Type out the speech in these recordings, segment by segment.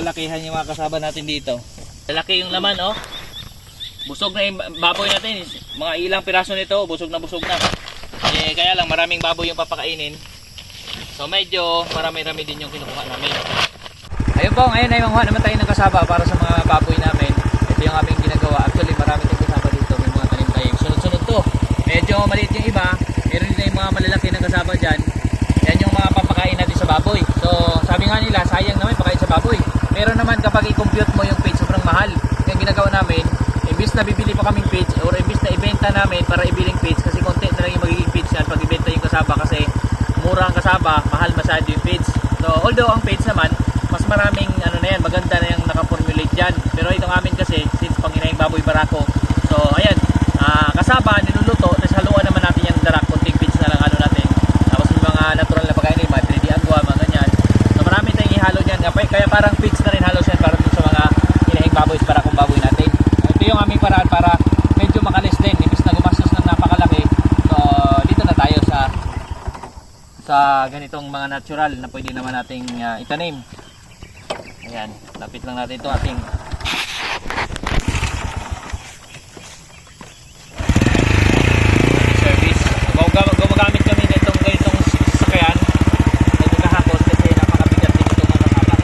Lalakihan yung mga kasama natin dito. Lalaki yung laman, oh. Busog na yung baboy natin. Mga ilang piraso nito, busog na busog na. Eh, kaya lang, maraming baboy yung papakainin. So, medyo marami-rami din yung kinukuha namin. Ayun po, ngayon ay manguha naman tayo ng kasaba para sa mga baboy namin. Ito yung aming ginagawa. Actually, marami tayong kasaba dito. May mga tanim tayo. Sunod-sunod to. Medyo maliit yung iba. Meron din tayong mga malalaki na kasaba dyan. Yan yung mga papakain natin sa baboy. So, sabi nga nila, sayang naman pakain sa baboy. Meron naman kapag i-compute mo yung feed, sobrang mahal. Yung ginagawa namin, imbis na bibili pa kaming feeds or imbis na ibenta namin para ibiling feeds kasi konti na lang yung magiging feeds yan pag ibenta yung kasaba kasi mura ang kasaba, mahal masyado yung feeds. So, although ang feeds naman, mas maraming ano na yan, maganda na yung nakaformulate dyan. Pero itong amin kasi, since panginayang baboy barako, so ayan, ah, kasaba, niluluto, tapos haluan naman natin yung darak, kunting feeds na lang ano natin. Tapos may mga natural na pagkain, mga 3D agwa, mga ganyan. So marami tayong ihalo dyan, kaya, kaya parang feeds na rin halos yan para dun sa mga hinahing baboy, para kung baboy natin. Ito yung aming paraan para medyo makalis din, imbis na gumastos ng napakalaki. So dito na tayo sa sa ganitong mga natural na pwede naman nating ah, itanim. Ayan, lapit lang natin ito ating service. Gumag- Gumagamit kami nitong ganitong sasakyan. Medyo kahapon kasi napakabigat din itong mga kasama.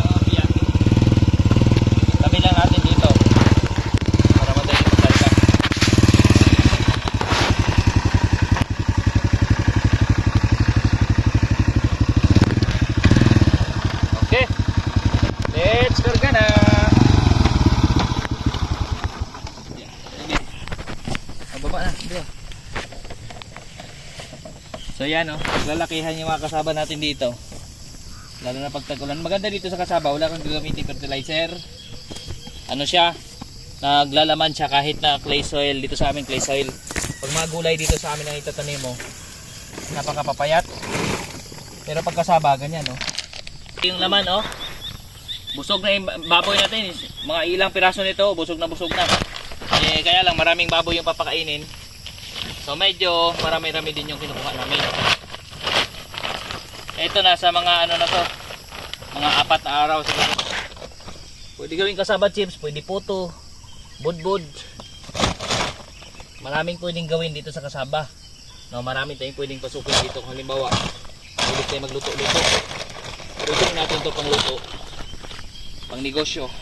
Ah, yan. Tabi lang natin dito. Para madali talaga. Okay. Let's karga na. Yan. Dito. So yan oh, lalakihan yung mga kasaba natin dito. Lalo na pag tag-ulan. Maganda dito sa kasaba, wala kang gagamitin fertilizer. Ano siya? Naglalaman siya kahit na clay soil dito sa amin clay soil. Pag mga gulay dito sa amin ang itatanim mo, napakapapayat. Pero pag kasaba, ganyan oh. Yung laman oh. Busog na yung baboy natin. Mga ilang piraso nito, busog na busog na. Eh, kaya lang maraming baboy yung papakainin. So medyo marami-rami din yung kinukuha namin. Ito na sa mga ano na to. Mga apat na araw siguro. Pwede gawing kasaba chips, pwede puto, budbud. Maraming pwedeng gawin dito sa kasaba. No, marami tayong pwedeng pasukin dito. Kung halimbawa, pwede tayo magluto-luto. Pwede natin to pangluto. Pang negosyo.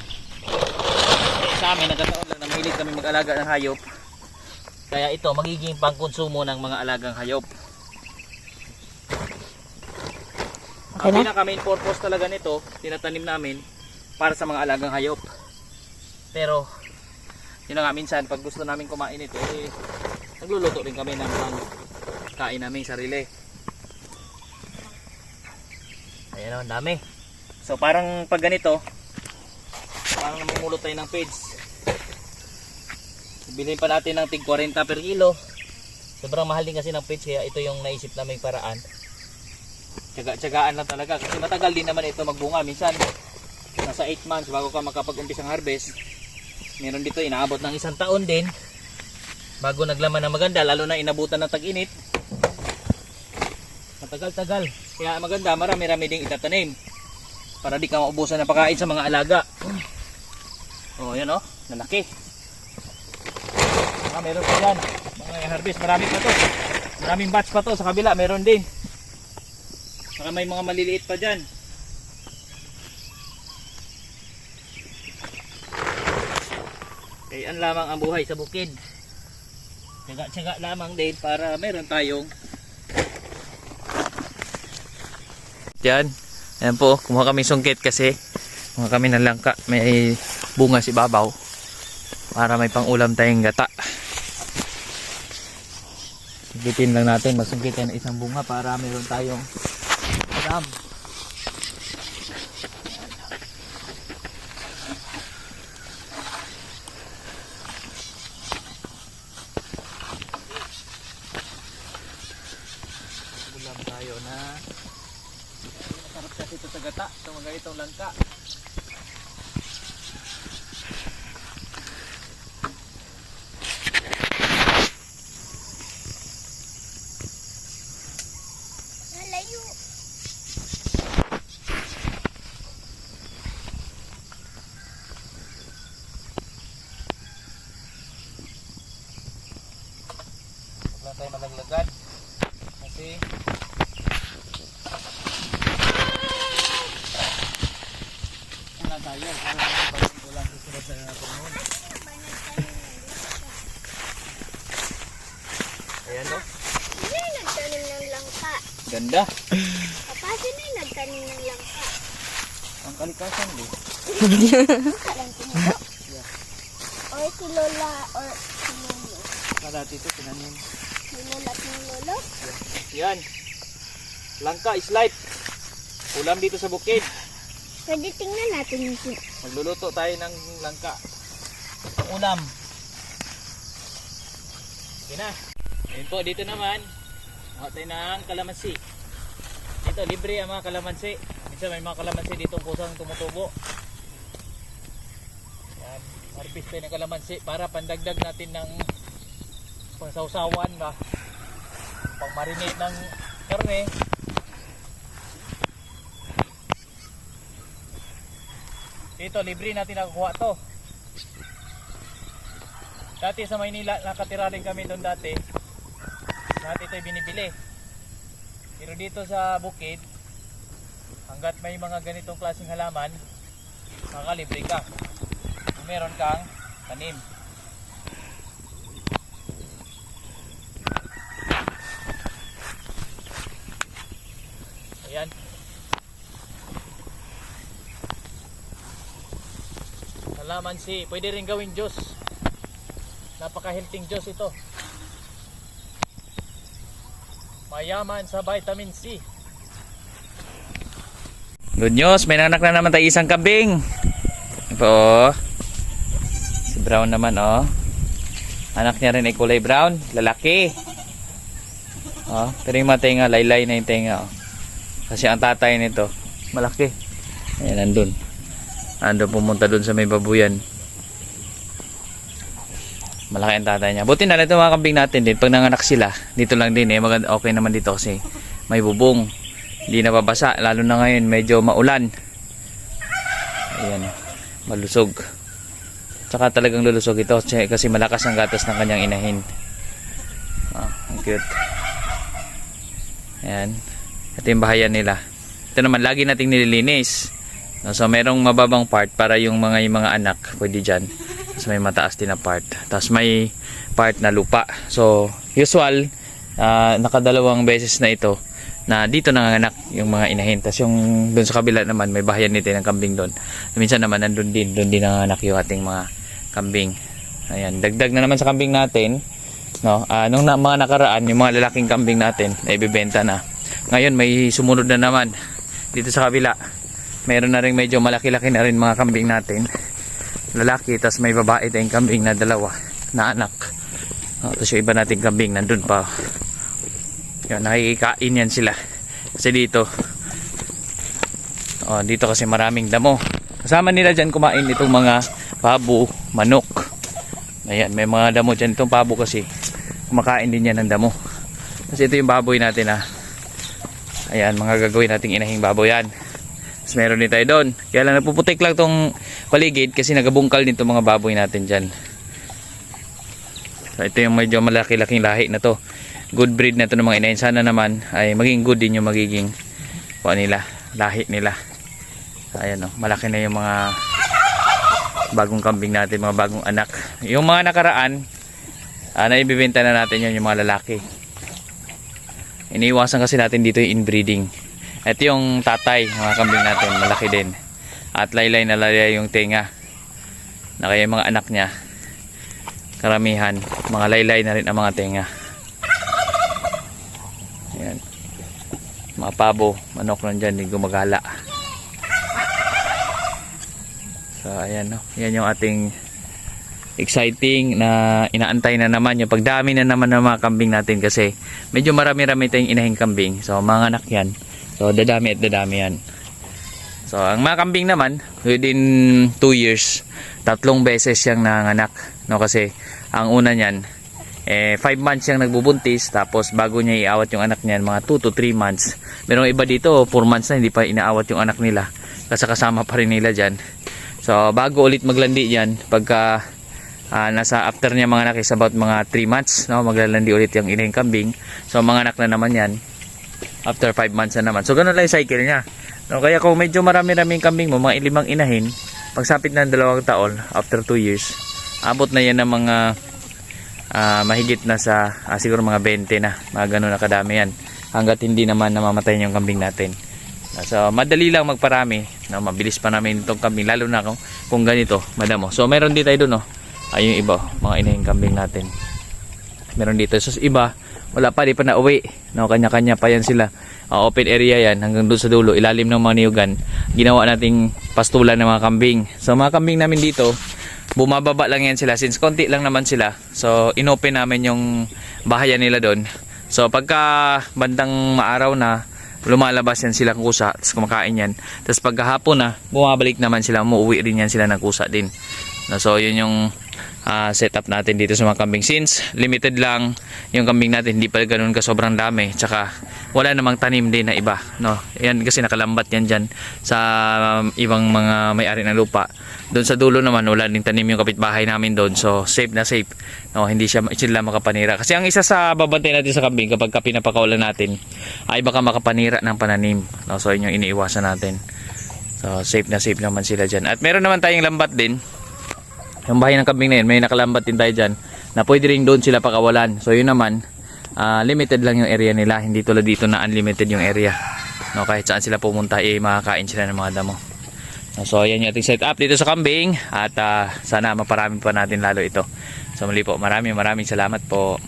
Sa amin, nagkataon lang na mahilig kami mag-alaga ng hayop. Kaya ito magiging pangkonsumo ng mga alagang hayop. Okay Ang na? pinaka main purpose talaga nito, tinatanim namin para sa mga alagang hayop. Pero yun na nga minsan pag gusto namin kumain ito, eh, nagluluto rin kami ng kain namin sarili. Ayan ang dami. So parang pag ganito, parang namumulot tayo ng feeds. Bilhin pa natin ng tig 40 per kilo. Sobrang mahal din kasi ng feeds kaya ito yung naisip naming paraan. Tsaga-tsagaan lang talaga kasi matagal din naman ito magbunga minsan. Nasa 8 months bago ka makapag-umpisang harvest. Meron dito inaabot ng isang taon din bago naglaman ng maganda lalo na inabutan ng tag-init. Matagal-tagal. Kaya maganda, marami-rami ding itatanim para di ka maubusan ng pagkain sa mga alaga. Oh, yan oh, lalaki. Ah, meron pa dyan. Mga harvest, marami pa to. Maraming batch pa to sa kabila, meron din. Saka may mga maliliit pa dyan. Kayaan lamang ang buhay sa bukid. Tsaga-tsaga lamang din para meron tayong Yan. Ayan po, kumuha kami sungkit kasi kumuha kami ng langka. May bunga si Babaw para may pangulam tayong gata sungkitin lang natin. Masungkitin ang isang bunga para meron tayong dam tayo na. Sarap kasi ito sa gata. Ito itong langka. Lang tayo malaglagan. Kasi Wala tayo para makapagpunto lang sa sunod na panahon. Ayan o. Sino yung nagtanim ng langka? Ganda. Papa, sino yung nagtanim ng langka? Ang kalikasan di. Ko mo. Or si Lola or si Lolo. Karati ito tinanim. Si Lola at ni Lolo. Yan. Langka is life. Ulam dito sa bukid. Pwede tingnan natin yung Magluluto tayo ng langka. Ang ulam. Sige na. Ayun po, dito naman. Kuha tayo ng kalamansi. Dito, libre ang mga kalamansi. Minsan may mga kalamansi dito kusang tumutubo. Yan. Harvest tayo ng kalamansi para pandagdag natin ng pangsawsawan ba. Pang marinate ng karne. Dito, libre natin nakukuha to. Dati sa Maynila, nakatira rin kami doon dati. Lahat ito'y binibili. Pero dito sa bukid, hanggat may mga ganitong klaseng halaman, makakalibre ka. Kung meron kang tanim. Ayan. Halaman si, pwede rin gawing Diyos. Napaka-healthy Diyos ito. Mayaman sa vitamin C. Good news, may nanak na naman tayo isang kambing. Ito oh. Si Brown naman oh. Anak niya rin ay kulay brown, lalaki. Oh, pero yung mga tenga, laylay na yung tenga oh. Kasi ang tatay nito, malaki. Ayan, nandun. Ando pumunta dun sa may babuyan. Malaki ang tatay niya. Buti na lang itong mga kambing natin din. Pag nanganak sila, dito lang din eh. Maganda, okay naman dito kasi may bubong. Hindi nababasa. Lalo na ngayon, medyo maulan. Ayan. Malusog. Tsaka talagang lulusog ito kasi- kasi malakas ang gatas ng kanyang inahin. Ah, ang cute. Ayan. Ito yung bahayan nila. Ito naman, lagi nating nililinis. No, So merong mababang part para yung mga yung mga anak pwede diyan. Tapos may mataas din na part. Tapos may part na lupa. So usual ah, nakadalawang beses na ito na dito nanganganak yung mga inahin. Tapos yung doon sa kabila naman may bahayan nito ng kambing doon. Minsan naman nandun din, doon din nanganganak yung ating mga kambing. Ayan, dagdag na naman sa kambing natin. No, ah, nung na, mga nakaraan, yung mga lalaking kambing natin na ibebenta na. Ngayon may sumunod na naman dito sa kabila meron na rin medyo malaki-laki na rin mga kambing natin. Lalaki tas may babae tayong kambing na dalawa na anak. Oh, tapos yung iba nating kambing nandun pa. Yan nakikikain yan sila. Kasi dito oh, dito kasi maraming damo. Kasama nila dyan kumain itong mga pabo, manok. Ayan may mga damo dyan. Itong pabo kasi kumakain din yan ng damo. Kasi ito yung baboy natin ah. Ayan mga gagawin nating inahing baboy. Yan tapos meron din tayo doon. Kaya lang napuputik lang tong paligid kasi nagabungkal din tong mga baboy natin dyan. So ito yung medyo malaki-laking lahi na to. Good breed na to ng mga inahin. Sana naman ay maging good din yung magiging kuha nila, lahi nila. So, ayan o, malaki na yung mga bagong kambing natin, mga bagong anak. Yung mga nakaraan, uh, naibibenta na natin yun yung mga lalaki. Iniiwasan kasi natin dito yung inbreeding. Ito yung tatay, mga kambing natin, malaki din. At laylay na laylay yung tenga. Na kaya yung mga anak niya, karamihan, mga laylay na rin ang mga tenga. Ayan. Mga pabo, manok nandyan, di gumagala. So, ayan, no? Yan yung ating exciting na inaantay na naman yung pagdami na naman ng mga kambing natin kasi medyo marami-rami tayong inahing kambing so mga anak yan so dadami at dadami yan So, ang mga kambing naman, within 2 years, tatlong beses siyang nanganak. No, kasi ang una niyan, eh, 5 months siyang nagbubuntis, tapos bago niya iawat yung anak niyan, mga 2 to 3 months. Merong iba dito, 4 months na, hindi pa inaawat yung anak nila. Kasi kasama pa rin nila dyan. So, bago ulit maglandi yan, pagka ah, nasa after niya mga anak is about mga 3 months, no, maglalandi ulit yung inahing kambing. So, mga anak na naman yan, after 5 months na naman. So, ganun lang yung cycle niya. No, kaya kung medyo marami-raming kambing mo, mga ilimang inahin, pagsapit ng dalawang taon, after 2 years, abot na yan ng mga ah, mahigit na sa ah, siguro mga 20 na, mga ganun na kadami yan. Hanggat hindi naman namamatay yung kambing natin. So, madali lang magparami. No, mabilis pa namin itong kambing. Lalo na kung, kung ganito, madamo. So, meron din tayo doon, no? Ay, yung iba, mga inahing kambing natin. Meron dito. So, iba, wala pa, di pa na uwi. No, kanya-kanya pa yan sila. Ah, open area yan, hanggang doon sa dulo, ilalim ng mga niyugan. Ginawa nating pastulan ng mga kambing. So, mga kambing namin dito, bumababa lang yan sila. Since konti lang naman sila. So, inopen namin yung bahayan nila doon. So, pagka bandang maaraw na, lumalabas yan silang kusa, tapos kumakain yan. Tapos pagkahapon na, bumabalik naman sila, umuwi rin yan sila ng kusa din. So, yun yung ah, setup natin dito sa mga kambing. Since limited lang yung kambing natin, hindi pa ganun ka sobrang dami. Tsaka wala namang tanim din na iba. No? Yan kasi nakalambat yan dyan sa um, ibang mga may-ari ng lupa. Doon sa dulo naman, wala din tanim yung kapitbahay namin doon. So, safe na safe. No, hindi siya sila makapanira. Kasi ang isa sa babantay natin sa kambing kapag ka natin ay baka makapanira ng pananim. No, so, yun yung iniiwasan natin. So, safe na safe naman sila dyan. At meron naman tayong lambat din. Yung bahay ng kambing na yun, may nakalambat din tayo dyan na pwede rin doon sila pakawalan. So, yun naman, ah, limited lang yung area nila. Hindi tulad dito na unlimited yung area. No, kahit saan sila pumunta, eh, makakain sila ng mga damo. So, ayan yung ating setup dito sa kambing at ah, sana maparami pa natin lalo ito. So, muli po, maraming maraming salamat po.